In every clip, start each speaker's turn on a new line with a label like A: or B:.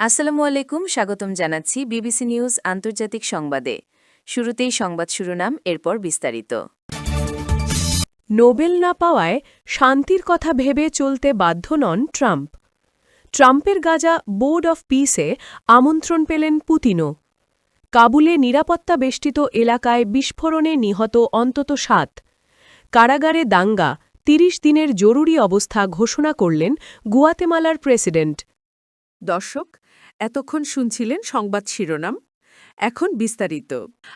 A: আসসালামু আলাইকুম, স্বাগতম জানাচ্ছি বিবিসি নিউজ আন্তর্জাতিক সংবাদে। শুরুতেই সংবাদ শিরোনাম, এরপর বিস্তারিত।
B: নোবেল না পাওয়ায় শান্তির কথা ভেবে চলতে বাধ্য নন ট্রাম্প। ট্রাম্পের গাজা বোর্ড অফ পিসে আমন্ত্রণ পেলেন পুতিনও। কাবুলে নিরাপত্তা বেষ্টিত এলাকায় বিস্ফোরণে নিহত অন্তত সাত। কারাগারে দাঙ্গা ৩০ দিনের জরুরি অবস্থা ঘোষণা করলেন গুয়াতেমালার প্রেসিডেন্ট।
C: দর্শক, এতক্ষণ শুনছিলেন সংবাদ শিরোনাম। এখন বিস্তারিত।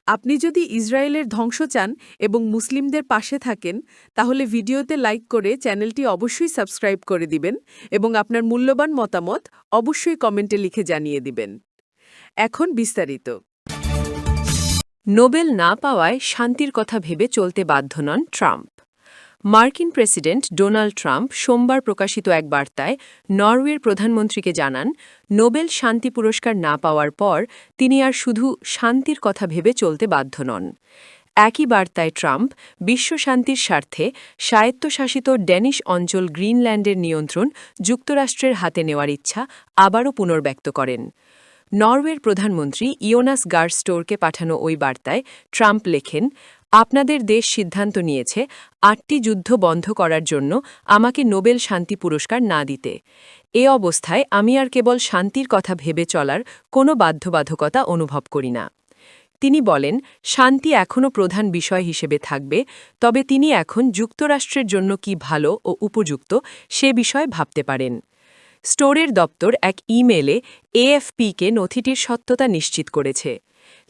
C: আপনি যদি ইসরায়েলের ধ্বংস চান এবং মুসলিমদের পাশে থাকেন, তাহলে ভিডিওতে লাইক করে চ্যানেলটি অবশ্যই সাবস্ক্রাইব করে দিবেন এবং আপনার মূল্যবান মতামত অবশ্যই কমেন্টে লিখে জানিয়ে দিবেন। এখন বিস্তারিত।
B: নোবেল না পাওয়ায় শান্তির কথা ভেবে চলতে বাধ্য নন ট্রাম্প। মার্কিন প্রেসিডেন্ট ডোনাল্ড ট্রাম্প সোমবার প্রকাশিত এক বার্তায় নরওয়ের প্রধানমন্ত্রীকে জানান, নোবেল শান্তি পুরস্কার না পাওয়ার পর তিনি আর শুধু শান্তির কথা ভেবে চলতে বাধ্য নন। একই বার্তায় ট্রাম্প, বিশ্ব শান্তির স্বার্থে স্বায়ত্তশাসিত ড্যানিশ অঞ্চল গ্রিনল্যান্ডের নিয়ন্ত্রণ যুক্তরাষ্ট্রের হাতে নেওয়ার ইচ্ছা আবারও পুনর্ব্যক্ত করেন। নরওয়ের প্রধানমন্ত্রী ইয়োনাস গার্স্টোরকে পাঠানো ওই বার্তায় ট্রাম্প লেখেন আপনাদের দেশ সিদ্ধান্ত নিয়েছে আটটি যুদ্ধ বন্ধ করার জন্য আমাকে নোবেল শান্তি পুরস্কার না দিতে। এ অবস্থায় আমি আর কেবল শান্তির কথা ভেবে চলার কোনো বাধ্যবাধকতা অনুভব করি না। তিনি বলেন, শান্তি এখনও প্রধান বিষয় হিসেবে থাকবে, তবে তিনি এখন যুক্তরাষ্ট্রের জন্য কি ভালো ও উপযুক্ত সে বিষয়ে ভাবতে পারেন। স্টোরের দপ্তর এক ইমেলে এএফপিকে নথিটির সত্যতা নিশ্চিত করেছে।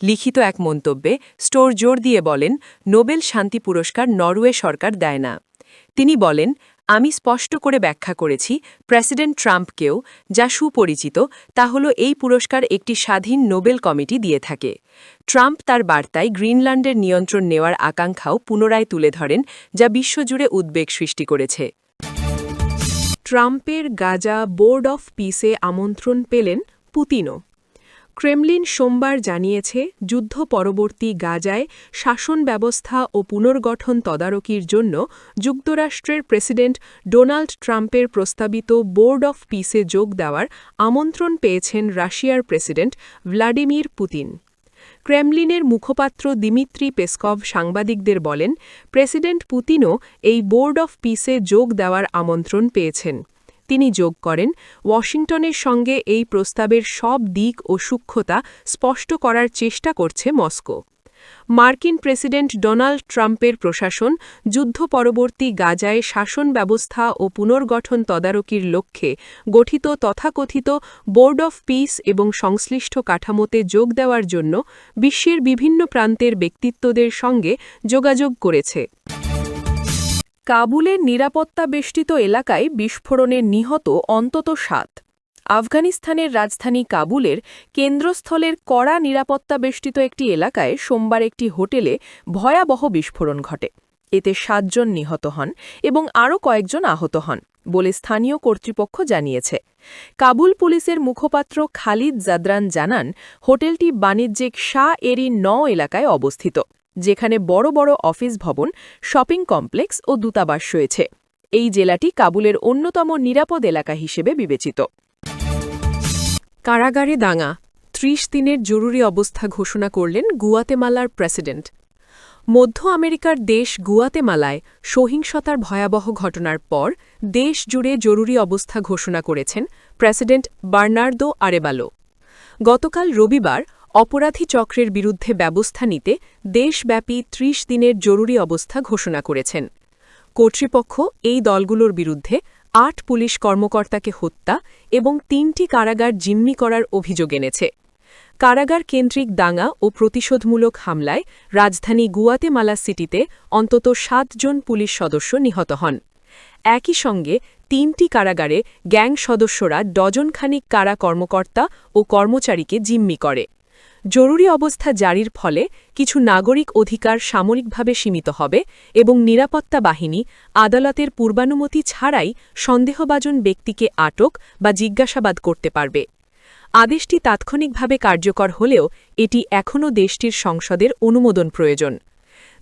B: লিখিত এক মন্তব্যে স্টোর জোর দিয়ে বলেন, নোবেল শান্তি পুরস্কার নরওয়ে সরকার দেয় না। তিনি বলেন, আমি স্পষ্ট করে ব্যাখ্যা করেছি, প্রেসিডেন্ট ট্রাম্পকেও, যা সুপরিচিত, তা হল এই পুরস্কার একটি স্বাধীন নোবেল কমিটি দিয়ে থাকে। ট্রাম্প তার বার্তায় গ্রিনল্যান্ডের নিয়ন্ত্রণ নেওয়ার আকাঙ্ক্ষাও পুনরায় তুলে ধরেন, যা বিশ্বজুড়ে উদ্বেগ সৃষ্টি করেছে। ট্রাম্পের গাজা বোর্ড অফ পিসে আমন্ত্রণ পেলেন পুতিনও। ক্রেমলিন সোমবার জানিয়েছে, যুদ্ধ পরবর্তী গাজায় শাসন ব্যবস্থা ও পুনর্গঠন তদারকির জন্য যুক্তরাষ্ট্রের প্রেসিডেন্ট ডোনাল্ড ট্রাম্পের প্রস্তাবিত বোর্ড অফ পিসে যোগ দেওয়ার আমন্ত্রণ পেয়েছেন রাশিয়ার প্রেসিডেন্ট ভ্লাডিমির পুতিন। ক্রেমলিনের মুখপাত্র দিমিত্রি পেসকভ সাংবাদিকদের বলেন, প্রেসিডেন্ট পুতিনও এই বোর্ড অফ পিসে যোগ দেওয়ার আমন্ত্রণ পেয়েছেন। তিনি যোগ করেন, ওয়াশিংটনের সঙ্গে এই প্রস্তাবের সব দিক ও সূক্ষ্মতা স্পষ্ট করার চেষ্টা করছে মস্কো। মার্কিন প্রেসিডেন্ট ডোনাল্ড ট্রাম্পের প্রশাসন যুদ্ধ পরবর্তী গাজায় শাসন ব্যবস্থা ও পুনর্গঠন তদারকির লক্ষ্যে গঠিত তথাকথিত বোর্ড অফ পিস এবং সংশ্লিষ্ট কাঠামোতে যোগ দেওয়ার জন্য বিশ্বের বিভিন্ন প্রান্তের ব্যক্তিত্বদের সঙ্গে যোগাযোগ করেছে। কাবুলের নিরাপত্তা বেষ্টিত এলাকায় বিস্ফোরণে নিহত অন্তত সাত। আফগানিস্তানের রাজধানী কাবুলের কেন্দ্রস্থলের কড়া নিরাপত্তা বেষ্টিত একটি এলাকায় সোমবার একটি হোটেলে ভয়াবহ বিস্ফোরণ ঘটে। এতে সাতজন নিহত হন এবং আরও কয়েকজন আহত হন বলে স্থানীয় কর্তৃপক্ষ জানিয়েছে। কাবুল পুলিশের মুখপাত্র খালিদ জাদরান জানান, হোটেলটি বাণিজ্যিক শাহ এরি ন এলাকায় অবস্থিত। যেখানে বড় বড় অফিস ভবন, শপিং কমপ্লেক্স ও দূতাবাস রয়েছে। এই জেলাটি কাবুলের অন্যতম নিরাপদ এলাকা হিসেবে বিবেচিত। কারাগারে দাঙ্গা ত্রিশ দিনের জরুরি অবস্থা ঘোষণা করলেন গুয়াতেমালার প্রেসিডেন্ট। মধ্য আমেরিকার দেশ গুয়াতেমালায় সহিংসতার ভয়াবহ ঘটনার পর দেশ জুড়ে জরুরি অবস্থা ঘোষণা করেছেন প্রেসিডেন্ট বার্নার্দো আরেবালো। গতকাল রবিবার অপরাধী চক্রের বিরুদ্ধে ব্যবস্থা নিতে দেশব্যাপী ত্রিশ দিনের জরুরি অবস্থা ঘোষণা করেছেন। কর্তৃপক্ষ এই দলগুলোর বিরুদ্ধে আট পুলিশ কর্মকর্তাকে হত্যা এবং তিনটি কারাগার জিম্মি করার অভিযোগ এনেছে। কারাগার কেন্দ্রিক দাঙ্গা ও প্রতিশোধমূলক হামলায় রাজধানী গুয়াতেমালা সিটিতে অন্তত সাতজন পুলিশ সদস্য নিহত হন। একই সঙ্গে তিনটি কারাগারে গ্যাং সদস্যরা ডজনখানিক কারা কর্মকর্তা ও কর্মচারীকে জিম্মি করে। জরুরি অবস্থা জারির ফলে কিছু নাগরিক অধিকার সামরিকভাবে সীমিত হবে এবং নিরাপত্তা বাহিনী আদালতের পূর্বানুমতি ছাড়াই সন্দেহবাজন ব্যক্তিকে আটক বা জিজ্ঞাসাবাদ করতে পারবে। আদেশটি তাৎক্ষণিকভাবে কার্যকর হলেও এটি এখনও দেশটির সংসদের অনুমোদন প্রয়োজন।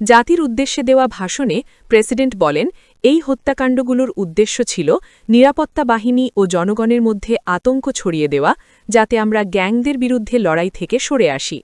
B: জাতির উদ্দেশ্যে দেওয়া ভাষণে প্রেসিডেন্ট বলেন, এই হত্যাকাণ্ডগুলোর উদ্দেশ্য ছিল নিরাপত্তা বাহিনী ও জনগণের মধ্যে আতঙ্ক ছড়িয়ে দেওয়া, যাতে আমরা গ্যাংদের বিরুদ্ধে লড়াই থেকে সরে আসি।